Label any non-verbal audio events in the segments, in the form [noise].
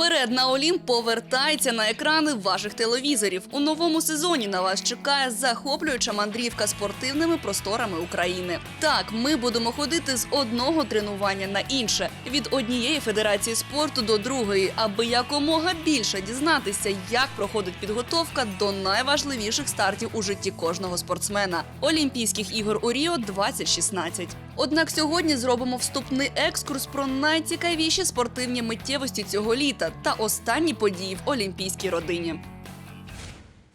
Вперед на Олімп повертається на екрани ваших телевізорів. У новому сезоні на вас чекає захоплююча мандрівка спортивними просторами України. Так, ми будемо ходити з одного тренування на інше, від однієї федерації спорту до другої, аби якомога більше дізнатися, як проходить підготовка до найважливіших стартів у житті кожного спортсмена Олімпійських ігор у Ріо 2016. Однак сьогодні зробимо вступний екскурс про найцікавіші спортивні миттєвості цього літа та останні події в олімпійській родині.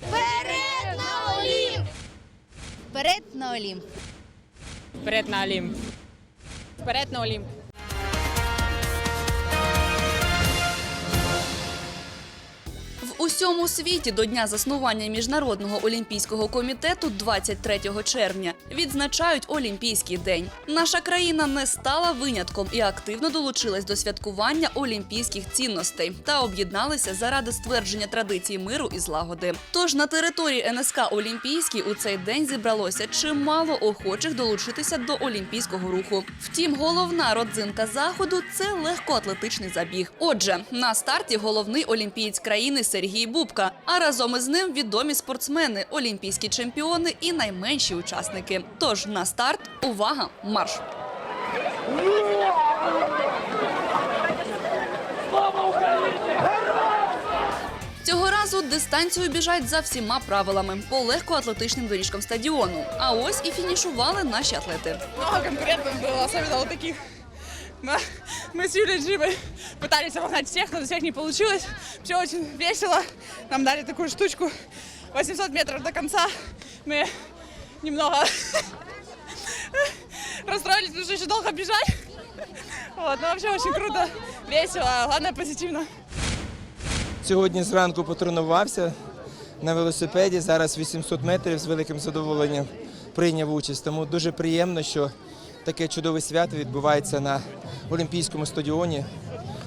Вперед на Олімп! Вперед на Олімп! Вперед на Олімп. Вперед на Олімп. Усьому світі до дня заснування міжнародного олімпійського комітету 23 червня відзначають Олімпійський день. Наша країна не стала винятком і активно долучилась до святкування олімпійських цінностей та об'єдналися заради ствердження традицій миру і злагоди. Тож на території НСК Олімпійський у цей день зібралося чимало охочих долучитися до олімпійського руху. Втім, головна родзинка заходу це легкоатлетичний забіг. Отже, на старті головний олімпієць країни Сергій Бубка. А разом із ним відомі спортсмени, олімпійські чемпіони і найменші учасники. Тож на старт увага, марш! Цього разу дистанцію біжать за всіма правилами по легкоатлетичним доріжкам стадіону. А ось і фінішували наші атлети. Много конкурентов было, особенно вот таких. Мы, мы с Юлей Джимой пытались обогнать всех, но всех не получилось. Все очень весело. Нам дали такую штучку. 800 метров до конца. Мы немного [laughs] расстроились, потому что еще долго бежать. Вот, но вообще очень круто, весело, а главное позитивно. Сьогодні зранку потренувався на велосипеді. Зараз 800 метрів з великим задоволенням прийняв участь. Тому дуже приємно, що таке чудове свято відбувається на Олімпійському стадіоні.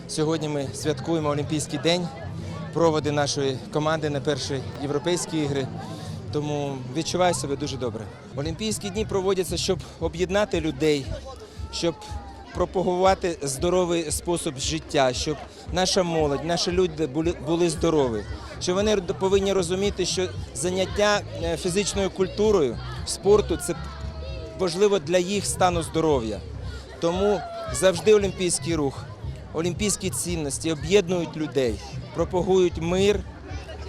Сьогодні ми святкуємо Олімпійський день, проводи нашої команди на перші європейські ігри. Тому відчуваю себе дуже добре. Олімпійські дні проводяться, щоб об'єднати людей, щоб пропагувати здоровий спосіб життя, щоб наша молодь, наші люди були, здорові. Що вони повинні розуміти, що заняття е, фізичною культурою, спорту це важливо для їх стану здоров'я. Тому завжди олімпійський рух, олімпійські цінності об'єднують людей, пропагують мир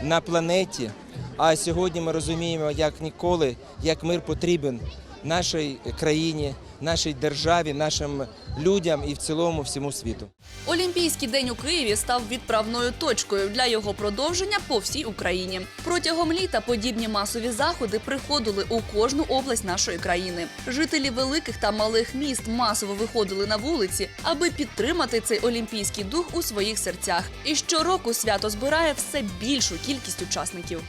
на планеті. А сьогодні ми розуміємо, як ніколи, як мир потрібен нашій країні, нашій державі, нашим людям і в цілому всьому світу. Олімпійський день у Києві став відправною точкою для його продовження по всій Україні. Протягом літа подібні масові заходи приходили у кожну область нашої країни. Жителі великих та малих міст масово виходили на вулиці, аби підтримати цей олімпійський дух у своїх серцях. І щороку свято збирає все більшу кількість учасників.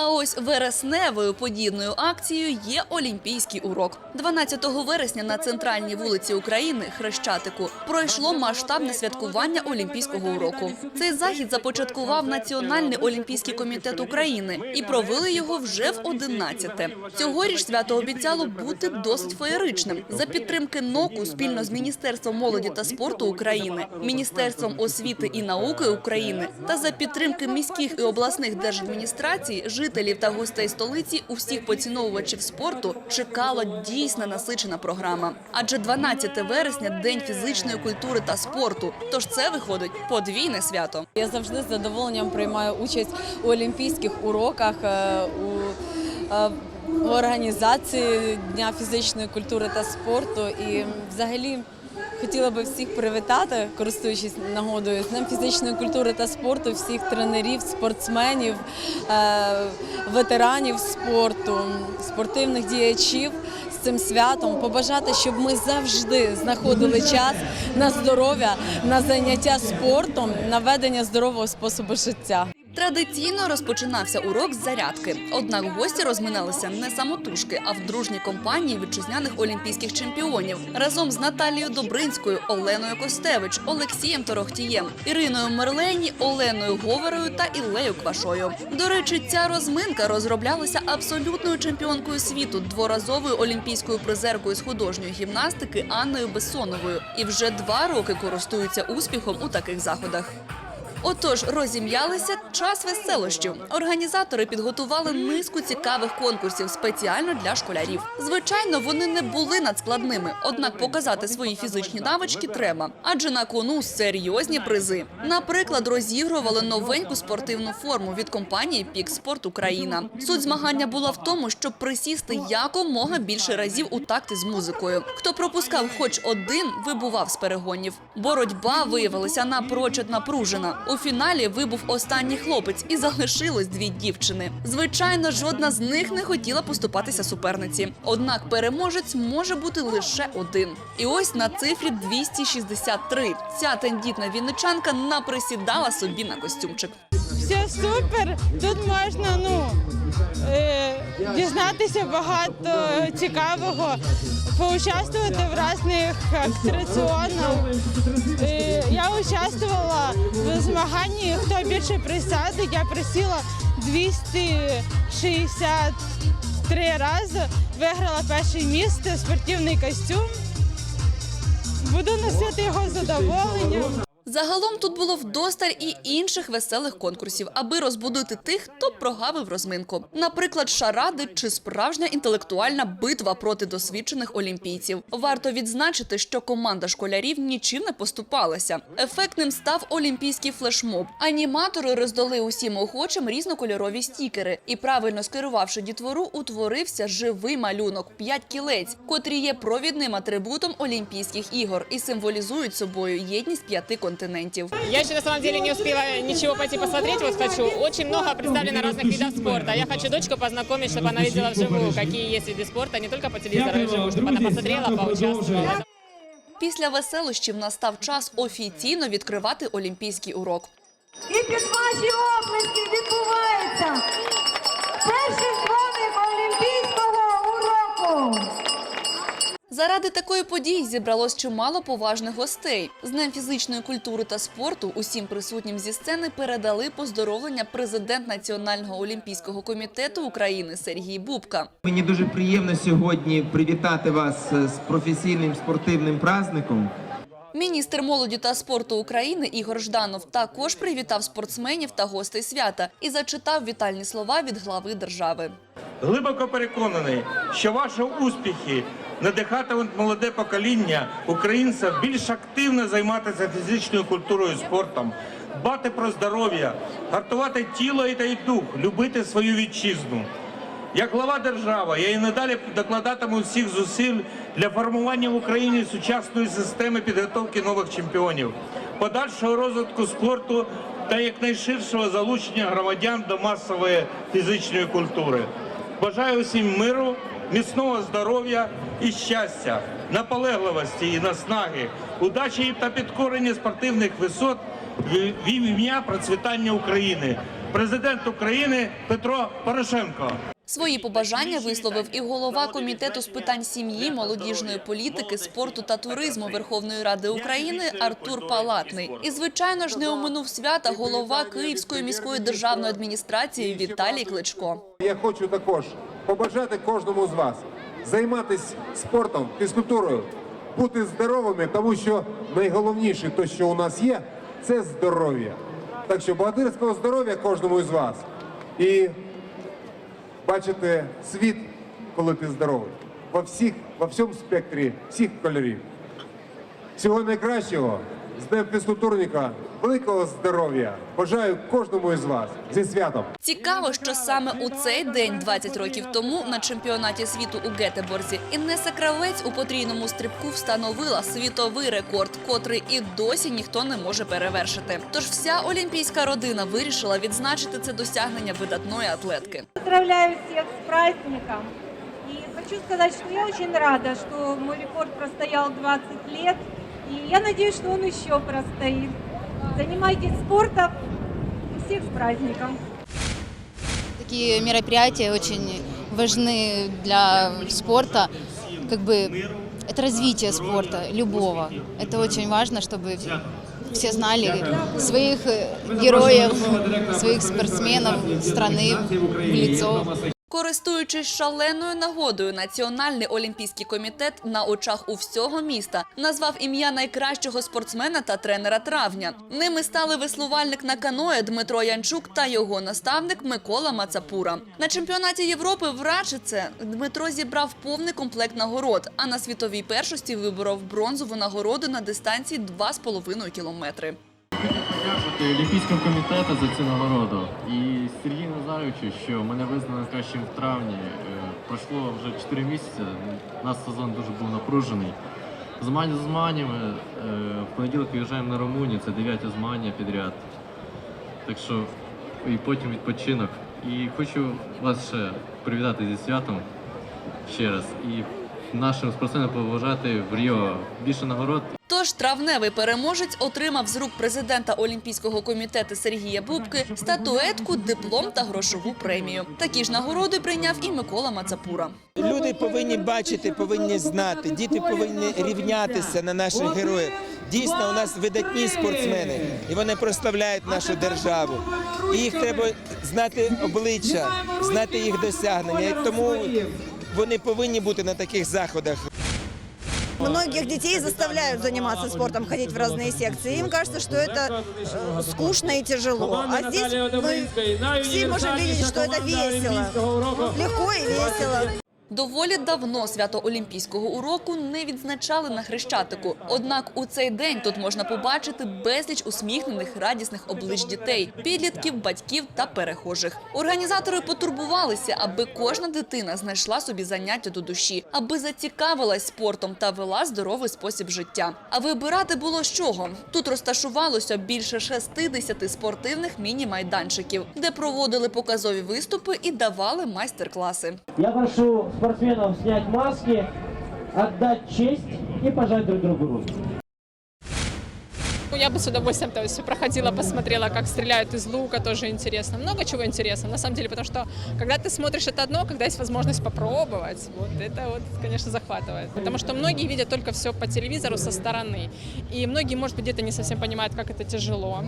А ось вересневою подібною акцією є олімпійський урок. 12 вересня на центральній вулиці України Хрещатику пройшло масштабне святкування олімпійського уроку. Цей захід започаткував Національний олімпійський комітет України і провели його вже в 11-те. Цьогоріч свято обіцяло бути досить феєричним за підтримки НОКу спільно з Міністерством молоді та спорту України, Міністерством освіти і науки України та за підтримки міських і обласних держадміністрацій, жителів та гостей столиці, усіх поціновувачів спорту чекала дійсно насичена програма. Адже 12 вересня день фізичної культури та спорту. Тож це виходить подвійне свято. Я завжди з задоволенням приймаю участь у олімпійських уроках, е, у е, організації Дня фізичної культури та спорту. І взагалі хотіла би всіх привітати, користуючись нагодою з Днем фізичної культури та спорту, всіх тренерів, спортсменів, е, ветеранів спорту, спортивних діячів з цим святом. Побажати, щоб ми завжди знаходили час на здоров'я, на заняття спортом, на ведення здорового способу життя. Традиційно розпочинався урок з зарядки. Однак гості розминалися не самотужки, а в дружній компанії вітчизняних олімпійських чемпіонів разом з Наталією Добринською, Оленою Костевич, Олексієм Торохтієм, Іриною Мерлені, Оленою Говорою та Іллею Квашою. До речі, ця розминка розроблялася абсолютною чемпіонкою світу, дворазовою олімпійською призеркою з художньої гімнастики Анною Бессоновою, і вже два роки користуються успіхом у таких заходах. Отож, розім'ялися час веселощів. Організатори підготували низку цікавих конкурсів спеціально для школярів. Звичайно, вони не були надскладними, однак показати свої фізичні навички треба, адже на кону серйозні призи. Наприклад, розігрували новеньку спортивну форму від компанії Пік Спорт Україна. Суть змагання була в тому, щоб присісти якомога більше разів у такти з музикою. Хто пропускав хоч один, вибував з перегонів. Боротьба виявилася напрочуд напружена. У фіналі вибув останній хлопець і залишилось дві дівчини. Звичайно, жодна з них не хотіла поступатися суперниці. Однак переможець може бути лише один. І ось на цифрі 263. Ця тендітна вінничанка наприсідала собі на костюмчик. все супер. Тут можна ну, дізнатися багато цікавого, поучаствувати в різних атракціонах. Е, я участвувала в змаганні, хто більше присядить. Я присіла 263 рази, виграла перше місце, спортивний костюм. Буду носити його задоволенням. Загалом тут було вдосталь і інших веселих конкурсів, аби розбудити тих, хто прогавив розминку. Наприклад, шаради чи справжня інтелектуальна битва проти досвідчених олімпійців. Варто відзначити, що команда школярів нічим не поступалася. Ефектним став олімпійський флешмоб. Аніматори роздали усім охочим різнокольорові стікери, і правильно скерувавши дітвору, утворився живий малюнок п'ять кілець, котрі є провідним атрибутом Олімпійських ігор і символізують собою єдність п'яти континентів Я еще на самом деле не успела ничего пойти посмотреть, вот хочу. Очень много представлено разных видов спорта. Я хочу дочку познакомить, чтобы она видела вживую, какие есть виды спорта, не только по телевизору, а вживую, чтобы она посмотрела, поучаствовала. Після веселощів настав час офіційно відкривати олімпійський урок. І під ваші оплески відбувається перший дзвоник Олімпійського уроку. Заради такої події зібралось чимало поважних гостей. З Днем фізичної культури та спорту усім присутнім зі сцени передали поздоровлення президент Національного олімпійського комітету України Сергій Бубка. Мені дуже приємно сьогодні привітати вас з професійним спортивним праздником. Міністр молоді та спорту України Ігор Жданов також привітав спортсменів та гостей свята і зачитав вітальні слова від глави держави. Глибоко переконаний, що ваші успіхи надихатимуть молоде покоління українців більш активно займатися фізичною культурою і спортом, дбати про здоров'я, гартувати тіло і та й дух, любити свою вітчизну. Як глава держави, я і надалі докладатиму всіх зусиль для формування в Україні сучасної системи підготовки нових чемпіонів, подальшого розвитку спорту та якнайширшого залучення громадян до масової фізичної культури. Бажаю усім миру, міцного здоров'я і щастя, наполегливості і наснаги, удачі та підкорення спортивних висот в ім'я процвітання України. Президент України Петро Порошенко. Свої побажання висловив і голова комітету з питань сім'ї, молодіжної політики, спорту та туризму Верховної Ради України Артур Палатний. І звичайно ж не оминув свята голова Київської міської державної адміністрації Віталій Кличко. Я хочу також побажати кожному з вас займатися спортом, фізкультурою, бути здоровими, тому що найголовніше, то, що у нас є, це здоров'я. Так що богатирського здоров'я кожному із вас. І бачити світ, коли ти здоровий, во всіх, во всьому спектрі всіх кольорів. Всього найкращого. З Днем фізкультурника, великого здоров'я. Бажаю кожному із вас зі святом. Цікаво, що саме у цей день, 20 років тому, на чемпіонаті світу у Гетеборзі, Іннеса Кравець у потрійному стрибку встановила світовий рекорд, котрий і досі ніхто не може перевершити. Тож вся олімпійська родина вирішила відзначити це досягнення видатної атлетки. Поздравляю всех с праздником. И хочу сказать, что я очень рада, что мой рекорд простоял 20 лет. И я надеюсь, что он еще простоит. Занимайтесь спортом, всех с праздником! Такие мероприятия очень важны для спорта. Как бы это развитие спорта, любого. Это очень важно, чтобы все знали своих героев, своих спортсменов страны в лицо. Користуючись шаленою нагодою, Національний олімпійський комітет на очах у всього міста назвав ім'я найкращого спортсмена та тренера травня. Ними стали веслувальник на каное Дмитро Янчук та його наставник Микола Мацапура. На чемпіонаті Європи в Рачице Дмитро зібрав повний комплект нагород, а на світовій першості виборов бронзову нагороду на дистанції 2,5 кілометри. Олімпійському комітету за цю нагороду і Сергію Назаровичу, що мене визнали кращим в травні. Е, Пройшло вже 4 місяці. У нас сезон дуже був напружений. Змагання за змаганнями. Е, В понеділок виїжджаємо на Румунію, це дев'яте змагання підряд. Так що і потім відпочинок. І хочу вас ще привітати зі святом ще раз. І нашим спортсменам побажати в Ріо більше нагород Тож травневий переможець отримав з рук президента Олімпійського комітету Сергія Бубки статуетку, диплом та грошову премію. Такі ж нагороди прийняв і Микола Мацапура. Люди повинні бачити, повинні знати. Діти повинні рівнятися на наших героїв. Дійсно, у нас видатні спортсмени, і вони прославляють нашу державу. І їх треба знати обличчя, знати їх досягнення. Тому вони повинні бути на таких заходах. Многих детей заставляют заниматься спортом, ходить в разные секции. Им кажется, что это э, скучно и тяжело. А здесь мы все можем видеть, что это весело. Легко и весело. Доволі давно свято Олімпійського уроку не відзначали на Хрещатику. Однак у цей день тут можна побачити безліч усміхнених, радісних облич дітей, підлітків, батьків та перехожих. Організатори потурбувалися, аби кожна дитина знайшла собі заняття до душі, аби зацікавилась спортом та вела здоровий спосіб життя. А вибирати було з чого. Тут розташувалося більше 60 спортивних міні-майданчиків, де проводили показові виступи і давали майстер-класи. Я прошу спортсменов снять маски, отдать честь и пожать друг другу руки. Ну, Я бы с удовольствием то есть, проходила, посмотрела, как стреляют из лука, тоже интересно. Много чего интересного, на самом деле, потому что когда ты смотришь это одно, когда есть возможность попробовать, вот это вот, конечно, захватывает. Потому что многие видят только все по телевизору со стороны. И многие, может быть, где-то не совсем понимают, как это тяжело,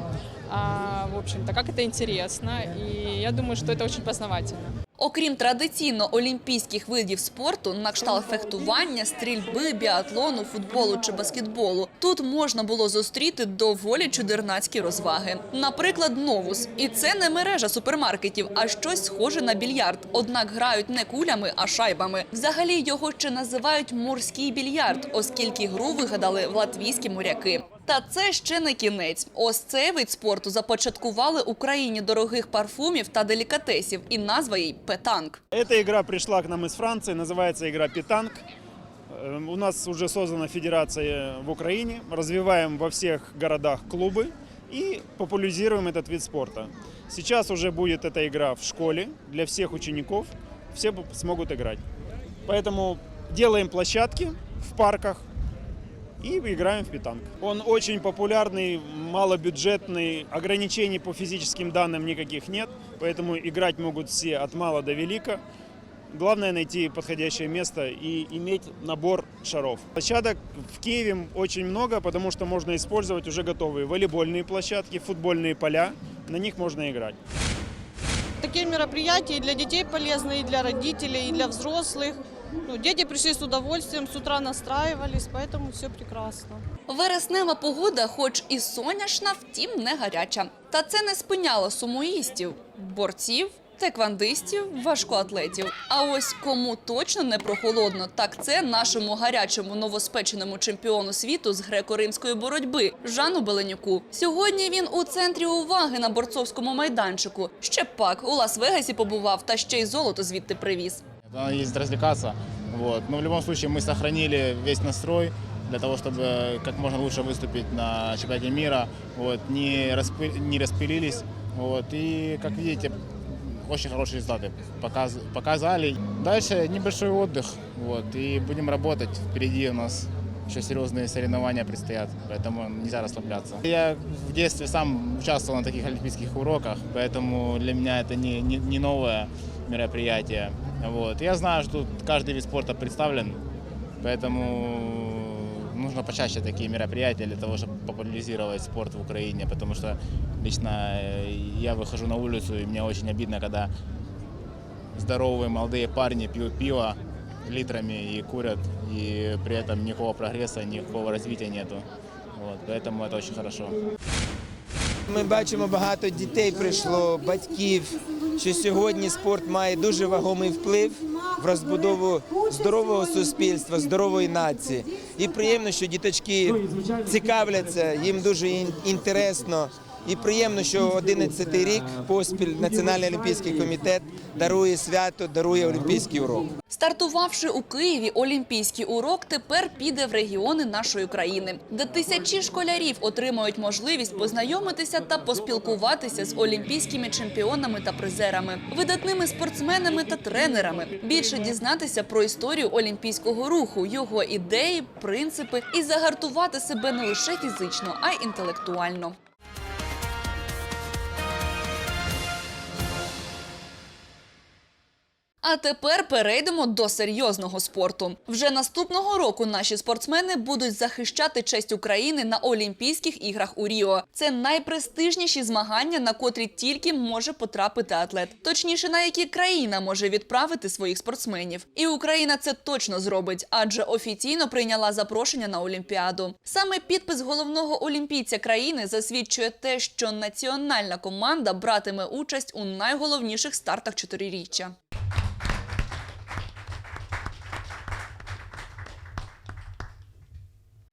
а, в общем-то, как это интересно. И я думаю, что это очень познавательно. Окрім традиційно олімпійських видів спорту, на кшталт фехтування, стрільби, біатлону, футболу чи баскетболу, тут можна було зустріти доволі чудернацькі розваги. Наприклад, новус. І це не мережа супермаркетів, а щось схоже на більярд. Однак грають не кулями, а шайбами. Взагалі його ще називають морський більярд, оскільки гру вигадали латвійські моряки. Та це ще не кінець. Ось цей вид спорту започаткували Україні дорогих парфумів та делікатесів, і назва їй петанк. Эта игра пришла к нам из Франции, называется игра «Питанг». Эм, У нас уже создана федерация в Украине, развиваем во всех городах клубы и популяризируем этот вид спорта. Сейчас уже будет эта игра в школе для всех учеников, все б- смогут играть. Поэтому делаем площадки в парках и играем в питанг. Он очень популярный, малобюджетный, ограничений по физическим данным никаких нет, поэтому играть могут все от мала до велика. Главное найти подходящее место и иметь набор шаров. Площадок в Киеве очень много, потому что можно использовать уже готовые волейбольные площадки, футбольные поля. На них можно играть. Такие мероприятия и для детей полезны, и для родителей, и для взрослых. Ну, дети пришли с удовольствием, с утра настраивались, поэтому все прекрасно. Вереснева погода, хоч і соняшна, втім не гаряча. Та це не спиняло сумоїстів, борців, теквандистів, важкоатлетів. А ось кому точно не прохолодно, так це нашому гарячому новоспеченому чемпіону світу з греко-римської боротьби Жану Беленюку. Сьогодні він у центрі уваги на борцовському майданчику. Ще пак у Лас-Вегасі побував та ще й золото звідти привіз. Надо ездить развлекаться. Вот. Но в любом случае мы сохранили весь настрой для того, чтобы как можно лучше выступить на чемпионате мира. Вот. Не, распы- не распылились. Вот. И, как видите, очень хорошие результаты показ- показали. Дальше небольшой отдых. Вот. И будем работать. Впереди у нас еще серьезные соревнования предстоят, поэтому нельзя расслабляться. Я в детстве сам участвовал на таких олимпийских уроках, поэтому для меня это не, не, не новое мероприятие. Вот. Я знаю, что тут каждый вид спорта представлен, поэтому нужно почаще такие мероприятия для того, чтобы популяризировать спорт в Украине, потому что лично э, я выхожу на улицу, и мне очень обидно, когда здоровые молодые парни пьют пиво литрами и курят, и при этом никакого прогресса, никакого развития нету. Вот, поэтому это очень хорошо. Ми бачимо, багато дітей прийшло, батьків, що сьогодні спорт має дуже вагомий вплив в розбудову здорового суспільства, здорової нації. І приємно, що діточки цікавляться, їм дуже інтересно. І приємно, що 11-й рік поспіль Національний олімпійський комітет дарує свято, дарує олімпійський урок. Стартувавши у Києві, олімпійський урок тепер піде в регіони нашої країни, де тисячі школярів отримають можливість познайомитися та поспілкуватися з олімпійськими чемпіонами та призерами, видатними спортсменами та тренерами. Більше дізнатися про історію олімпійського руху, його ідеї, принципи і загартувати себе не лише фізично, а й інтелектуально. А тепер перейдемо до серйозного спорту. Вже наступного року наші спортсмени будуть захищати честь України на Олімпійських іграх у Ріо. Це найпрестижніші змагання, на котрі тільки може потрапити атлет. Точніше, на які країна може відправити своїх спортсменів. І Україна це точно зробить, адже офіційно прийняла запрошення на Олімпіаду. Саме підпис головного олімпійця країни засвідчує те, що національна команда братиме участь у найголовніших стартах чотириріччя.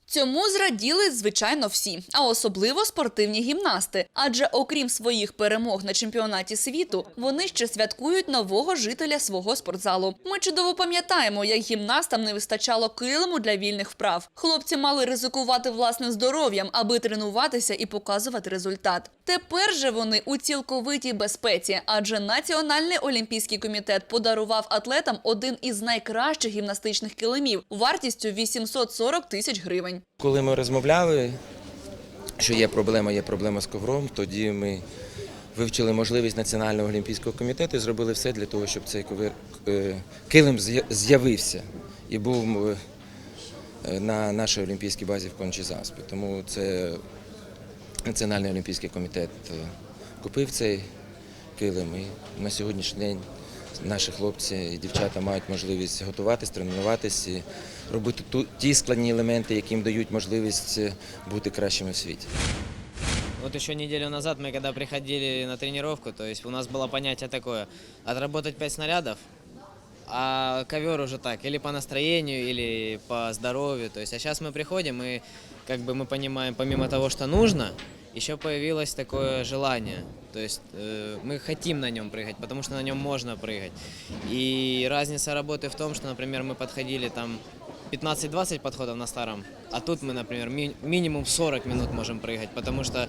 Цьому зраділи, звичайно, всі, а особливо спортивні гімнасти. Адже окрім своїх перемог на чемпіонаті світу, вони ще святкують нового жителя свого спортзалу. Ми чудово пам'ятаємо, як гімнастам не вистачало килиму для вільних вправ. Хлопці мали ризикувати власним здоров'ям, аби тренуватися і показувати результат. Тепер же вони у цілковитій безпеці, адже Національний олімпійський комітет подарував атлетам один із найкращих гімнастичних килимів вартістю 840 тисяч гривень. Коли ми розмовляли, що є проблема, є проблема з ковром, тоді ми вивчили можливість Національного олімпійського комітету і зробили все для того, щоб цей ковир, е, килим з'я- з'явився і був е, на нашій олімпійській базі в Кончі-Заспі. Тому це Національний олімпійський комітет е, купив цей килим. І на сьогоднішній день наші хлопці і дівчата мають можливість готуватись, тренуватись і робити ту- ті складні елементи, які їм дають можливість е, бути кращими в світі. Вот еще неделю назад мы когда приходили на тренировку, то есть у нас было понятие такое, отработать 5 снарядов, а ковер уже так, или по настроению, или по здоровью. То есть, а сейчас мы приходим и как бы мы понимаем, помимо того, что нужно, еще появилось такое желание. То есть э, мы хотим на нем прыгать, потому что на нем можно прыгать. И разница работы в том, что, например, мы подходили там 15-20 подходов на старом, а тут мы, например, ми- минимум 40 минут можем прыгать, потому что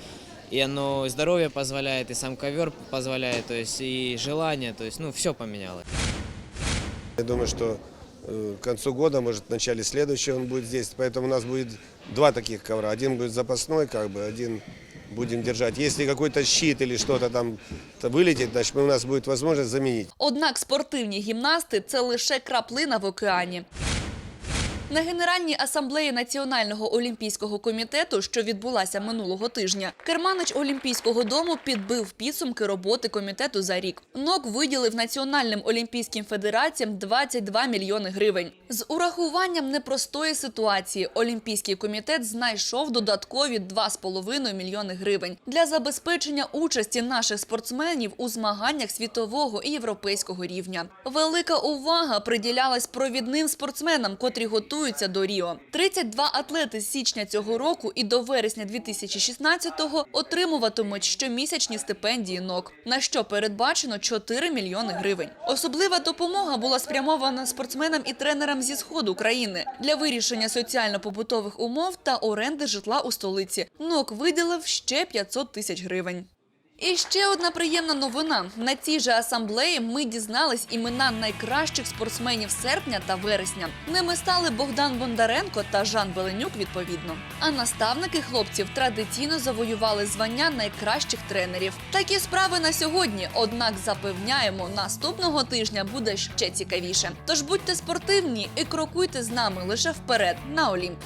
и оно здоровье позволяет, и сам ковер позволяет, то есть и желание, то есть, ну, все поменялось. Я думаю, что э, к концу года, может, в начале следующего он будет здесь. Поэтому у нас будет два таких ковра. Один будет запасной, как бы, один будем держать. Если какой-то щит или что-то там то вылетит, значит, у нас будет возможность заменить. Однак спортивні гімнасти це лише краплина в океані. На Генеральній асамблеї Національного олімпійського комітету, що відбулася минулого тижня, керманич Олімпійського дому підбив підсумки роботи комітету за рік. НОК виділив Національним олімпійським федераціям 22 мільйони гривень. З урахуванням непростої ситуації Олімпійський комітет знайшов додаткові 2,5 мільйони гривень для забезпечення участі наших спортсменів у змаганнях світового і європейського рівня. Велика увага приділялась провідним спортсменам, котрі готуються до Ріо. 32 атлети з січня цього року і до вересня 2016-го отримуватимуть щомісячні стипендії НОК, на що передбачено 4 мільйони гривень. Особлива допомога була спрямована спортсменам і тренерам зі сходу країни для вирішення соціально-побутових умов та оренди житла у столиці. НОК виділив ще 500 тисяч гривень. І ще одна приємна новина. На цій же асамблеї ми дізнались імена найкращих спортсменів серпня та вересня. Ними стали Богдан Бондаренко та Жан Беленюк відповідно. А наставники хлопців традиційно завоювали звання найкращих тренерів. Такі справи на сьогодні. Однак запевняємо, наступного тижня буде ще цікавіше. Тож будьте спортивні і крокуйте з нами лише вперед на Олімп.